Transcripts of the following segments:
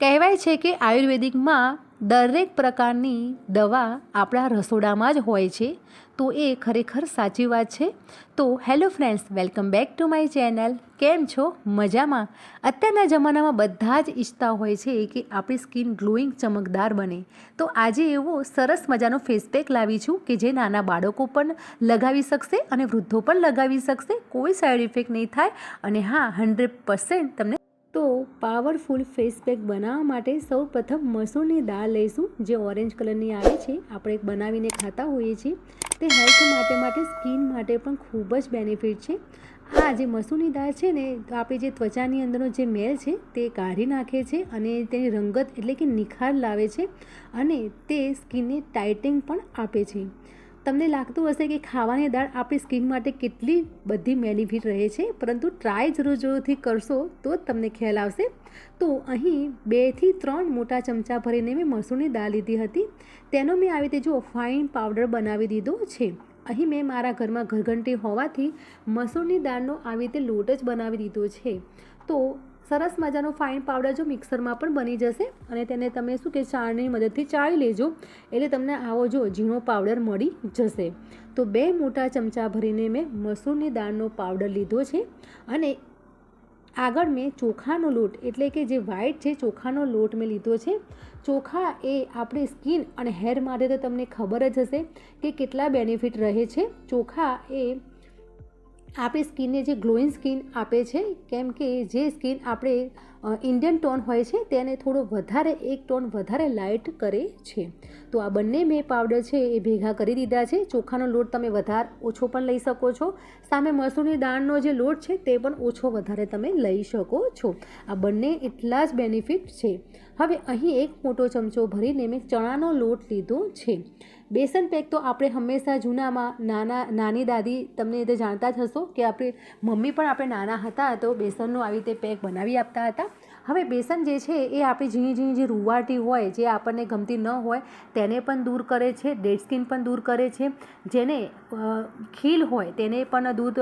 કહેવાય છે કે આયુર્વેદિકમાં દરેક પ્રકારની દવા આપણા રસોડામાં જ હોય છે. તો એ ખરેખર સાચી વાત છે. તો hello friends, welcome back to my channel. કેમ છો? મજામાં? અત્યારના જમાનામાં બધા જ ઈચ્છતા હોય છે કે આપણી સ્કિન ગ્લોઈંગ ચમકદાર બને. તો આજે એવો સરસ મજાનો ફેસ પેક લાવી છું કે જે નાના બાળકો પણ લગાવી શકશે અને વૃદ્ધો પણ લગાવી શકશે. કોઈ સાઈડ ઇફેક્ટ નહીં થાય અને હા હંડ્રેડ પર્સન્ટ તમને તો પાવરફુલ ફેસ પેક બનાવવા માટે સૌ પ્રથમ મસૂરની દાળ લઈશું, જે ઓરેન્જ કલરની આવે છે. આપણે બનાવીને ખાતા હોઈએ છીએ. તે હેલ્થ માટે માટે, સ્કિન માટે પણ ખૂબ જ બેનિફિટ છે. આ જે મસૂરની દાળ છે ને તો આપણી જે ત્વચાની અંદરનો જે મેલ છે, તે કાઢી નાખે છે અને તેની રંગત એટલે કે નિખાર લાવે છે અને તે સ્કિનને ટાઇટિંગ પણ આપે છે. તમને લાગતું હશે કે ખાવાની દાળ આપણી સ્કિન માટે કેટલી બધી બેનિફિટ રહે છે, પરંતુ ટ્રાય જરૂર જરૂરથી કરશો તો જ તમને ખ્યાલ આવશે. તો અહીં બેથી ત્રણ મોટા ચમચા ભરીને મેં મસૂરની દાળ લીધી હતી. તેનો મેં આવી રીતે જો ફાઇન પાવડર બનાવી દીધો છે. અહીં મેં મારા ઘરમાં ઘરઘંટી હોવાથી મસૂરની દાળનો આવી રીતે લોટ જ બનાવી દીધો છે. તો સરસ મજાનો ફાઇન પાવડર જો મિક્સરમાં પણ બની જશે અને તેને તમે શું કે ચાળની મદદથી ચાળી લેજો. એટલે તમને આવો જો ઝીણો પાવડર મળી જશે. તો બે મોટા ચમચા ભરીને મેં મસૂરની દાળનો પાવડર લીધો છે અને આગળ મેં ચોખાનો લોટ, એટલે કે જે વ્હાઈટ છે ચોખાનો લોટ મેં લીધો છે. ચોખા એ આપણી સ્કિન અને હેર માટે તો તમને ખબર જ હશે કે કેટલા બેનિફિટ રહે છે. ચોખા એ આપણી સ્કિનને જે ગ્લોઈંગ સ્કિન આપે છે, કેમ કે જે સ્કિન આપણે ઇન્ડિયન ટોન હોય છે, તેને થોડો વધારે, એક ટોન વધારે લાઇટ કરે છે. તો આ બંને મેં પાવડર છે એ ભેગા કરી દીધા છે. ચોખાનો લોટ તમે વધારે ઓછો પણ લઈ શકો છો. સામે મસૂરની દાળનો જે લોટ છે, તે પણ ઓછો વધારે તમે લઈ શકો છો. આ બંને એટલા જ બેનિફિટ છે. હવે અહીં એક મોટો ચમચો ભરીને મેં ચણાનો લોટ લીધો છે. બેસન પેક તો આપણે હંમેશા જૂનામાં નાના, નાની દાદી તમને એ જાણતા જ હશો કે આપણે મમ્મી પણ આપણે નાના હતા તો બેસનનું આવી રીતે પેક બનાવી આપતા હતા. હવે બેસન જે છે એ આપણી ઝીણી ઝીણી જે રૂવાટી હોય, જે આપણને ગમતી ન હોય, તેને પણ દૂર કરે છે, ડેડ સ્કિન પણ દૂર કરે છે. જેને ખીલ હોય, તેને પણ દૂર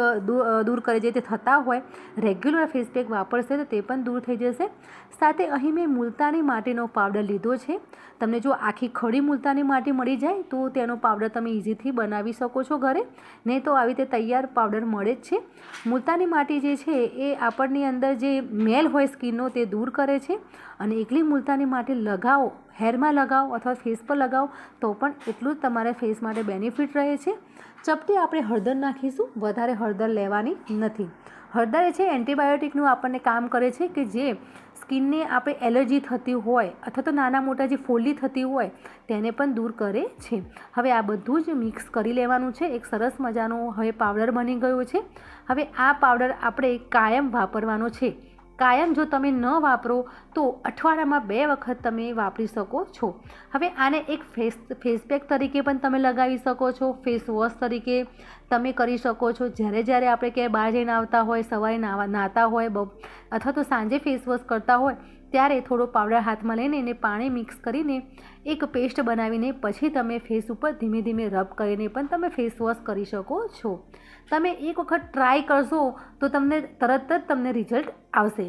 દૂર કરે છે. તે થતા હોય, રેગ્યુલર ફેસપેક વાપરશે તો તે પણ દૂર થઈ જશે. સાથે અહીં મેં મુલતાની માટીનો પાવડર લીધો છે. તમને જો આખી ખડી મુલતાની માટી મળી જાય, તો તેનો પાવડર તમે ઇઝીથી બનાવી શકો છો ઘરે. નહીં તો આવી રીતે તૈયાર પાવડર મળે જ છે. મુલતાની માટી જે છે એ આપણની અંદર જે મેલ હોય સ્કિનનો, તે દૂર કરે છે અને એકલી મુલતાની માટે લગાવો, હેરમાં લગાવો અથવા ફેસ પર લગાવો, તો પણ એટલું જ તમારા ફેસ માટે બેનિફિટ રહે છે. ચપટી આપણે હળદર નાખીશું, વધારે હળદર લેવાની નથી. હળદર એ છે એન્ટીબાયોટિકનું આપણને કામ કરે છે કે જે સ્કિનને આપણે એલર્જી થતી હોય અથવા તો નાના મોટા જે ફોલ્લી થતી હોય તેને પણ દૂર કરે છે. હવે આ બધું જ મિક્સ કરી લેવાનું છે. એક સરસ મજાનો હવે પાવડર બની ગયો છે. હવે આ પાવડર આપણે કાયમ વાપરવાનો છે. કાયમ જો તમે ન વાપરો, તો અઠવાડિયામાં બે વખત તમે વાપરી શકો છો. હવે આને એક ફેસ ફેસ પેક તરીકે પણ તમે લગાવી શકો છો, ફેસ વોશ તરીકે તમે કરી શકો છો. જ્યારે જ્યારે આપણે ક્યાંય બહાર જઈને આવતા હોય, સવારે નાવા નાહતા હોય અથવા તો સાંજે ફેસ વોશ કરતા હોય ત્યારે થોડો પાવડર હાથમાં લઈને એને પાણી મિક્સ કરીને એક પેસ્ટ બનાવીને પછી તમે ફેસ ઉપર ધીમે ધીમે રબ કરીને પણ તમે ફેસ વોશ કરી શકો છો. તમે એક વખત ટ્રાય કરશો તો તમને તરત જ તમને રિઝલ્ટ આવશે.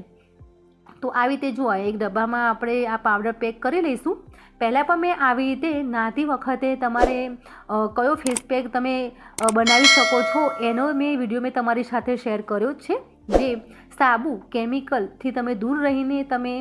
તો આવી રીતે જુઓ એક ડબ્બામાં આપણે આ પાવડર પેક કરી લઈશું. પહેલાં પણ મેં આવી રીતે નાતી વખતે તમારે કયો ફેસ પેક તમે બનાવી શકો છો એનો મેં વીડિયો મેં તમારી સાથે શેર કર્યો છે. જે સાબુ કેમિકલથી તમે દૂર રહીને તમે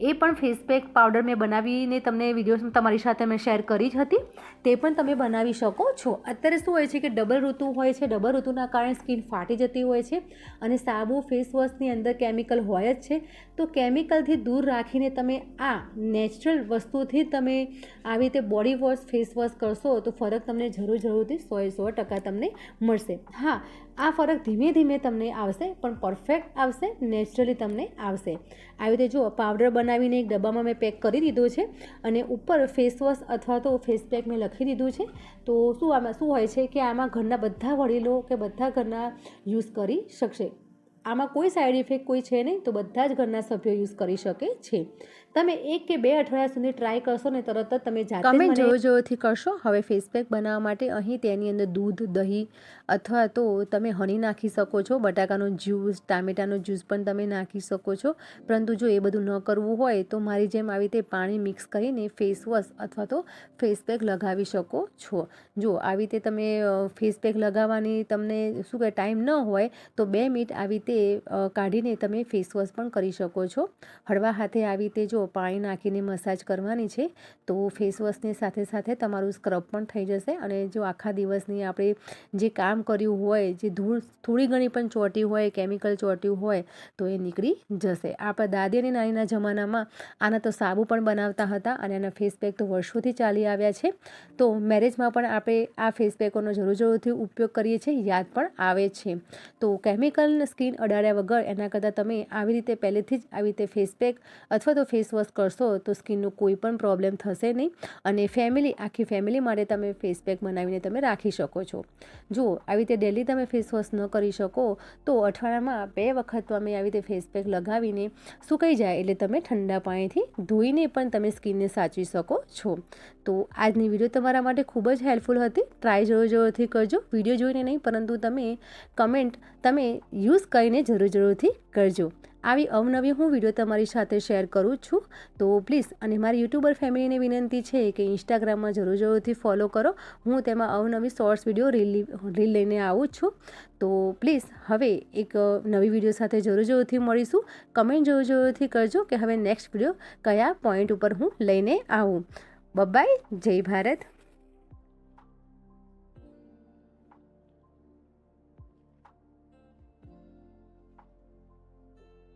એ પણ ફેસ પેક પાવડર મેં બનાવીને તમને વીડિયો તમારી સાથે મેં શેર કરી જ હતી. તે પણ તમે બનાવી શકો છો. અત્યારે શું હોય છે કે ડબલ ઋતુ હોય છે. ડબલ ઋતુના કારણે સ્કિન ફાટી જતી હોય છે અને સાબુ ફેસ વોશની અંદર કેમિકલ હોય જ છે. તો કેમિકલથી દૂર રાખીને તમે આ નેચરલ વસ્તુથી તમે આવી રીતે બોડી વોશ ફેસ વોશ કરશો તો ફરક તમને જરૂર જરૂરથી સો સો ટકા તમને મળશે. હા, આ ફરક ધીમે ધીમે તમને આવશે પણ પરફેક્ટ આવશે. નેચરલી તમને આવશે. આવી રીતે જો પાવડર બનાવીને એક ડબ્બામાં મેં પેક કરી દીધો છે અને ઉપર ફેસવોશ અથવા તો ફેસ પેક મેં લખી દીધું છે, તો શું આમાં શું હોય છે કે આમાં ઘરના બધા વડીલો કે બધા ઘરના યુઝ કરી શકશે. આમાં કોઈ સાઈડ ઇફેક્ટ કોઈ છે નહીં, તો બધા જ ઘરના સભ્યો યુઝ કરી શકે છે. તમે એક કે બે અઠવાડિયા સુધી ટ્રાય કરશો ને તરત જ તમે જાતે તમે મને જોયો જોયોથી કરશો. હવે ફેસ પેક બનાવવા માટે અહીં તેની અંદર દૂધ દહીં અથવા તો તમે હની નાખી શકો છો. બટાકાનો જ્યુસ ટામેટાનો જ્યુસ પણ તમે નાખી શકો છો. પરંતુ જો એ બધું ન કરવું હોય તો મારી જેમ આવી રીતે પાણી મિક્સ કરીને ફેસ વોશ અથવા તો ફેસ પેક લગાવી શકો છો. જો આવી રીતે તમે ફેસ પેક લગાવવાની તમને શું કહે ટાઈમ ન હોય તો બે મિનિટ આવી રીતે કાઢીને તમે ફેસ વોશ પણ કરી શકો છો. હળવા હાથે આવી રીતે જો પાણી નાખીને મસાજ કરવાની છે, તો ફેસવોશની સાથે સાથે તમારું સ્ક્રબ પણ થઈ જશે અને જો આખા દિવસની આપણે જે કામ કર્યું હોય, જે ધૂળ, થોડી ઘણી પણ ચોંટી હોય કેમિકલ ચોટ્યું હોય, તો એ નીકળી જશે. આપણા દાદી અને નાનીના જમાનામાં આના તો સાબુ પણ બનાવતા હતા અને આના ફેસ પેક તો વર્ષોથી ચાલી આવ્યા છે. તો મેરેજમાં પણ આપણે આ ફેસ પેકોનો જરૂર જરૂરથી ઉપયોગ કરીએ છીએ, યાદ પણ આવે છે. તો કેમિકલ સ્કિન અડાડ્યા વગર એના કરતાં તમે આવી રીતે પહેલેથી જ આવી રીતે ફેસ પેક અથવા તો ફેસ વોશ કરશો, તો સ્કિનનો કોઈ પણ પ્રોબ્લેમ થશે નહીં. અને ફેમિલી આખી ફેમિલી માટે તમે ફેસ પેક બનાવીને તમે રાખી શકો છો. જો આવી રીતે ડેલી તમે ફેસ વોશ ન કરી શકો, તો અઠવાડિયામાં બે વખત તમે આવી રીતે ફેસ પેક લગાવીને સુકાઈ જાય એટલે તમે ઠંડા પાણીથી ધોઈને પણ તમે સ્કિનને સાચવી શકો છો. તો આજની વીડિયો તમારા માટે ખૂબ જ હેલ્પફુલ હતી. ટ્રાય જરૂર જરૂરથી કરજો. વીડિયો જોઈને નહીં, પરંતુ તમે કમેન્ટ તમે યુઝ કરીને જરૂર જરૂરથી કરજો. આવી અવનવી હું વીડિયો તમારી સાથે શેર કરું છું. તો પ્લીઝ, અને મારી યુટ્યુબર ફેમિલીને વિનંતી છે કે ઇન્સ્ટાગ્રામમાં જરૂર જરૂરથી ફોલો કરો. હું તેમાં અવનવી શોર્ટ્સ વીડિયો રીલ રીલ લઈને આવું છું. તો પ્લીઝ, હવે એક નવી વીડિયો સાથે જરૂર જરૂરથી મળીશું. કમેન્ટ જરૂર જરૂરથી કરજો કે હવે નેક્સ્ટ વીડિયો કયા પોઈન્ટ ઉપર હું લઈને આવું. બબાય, જય ભારત.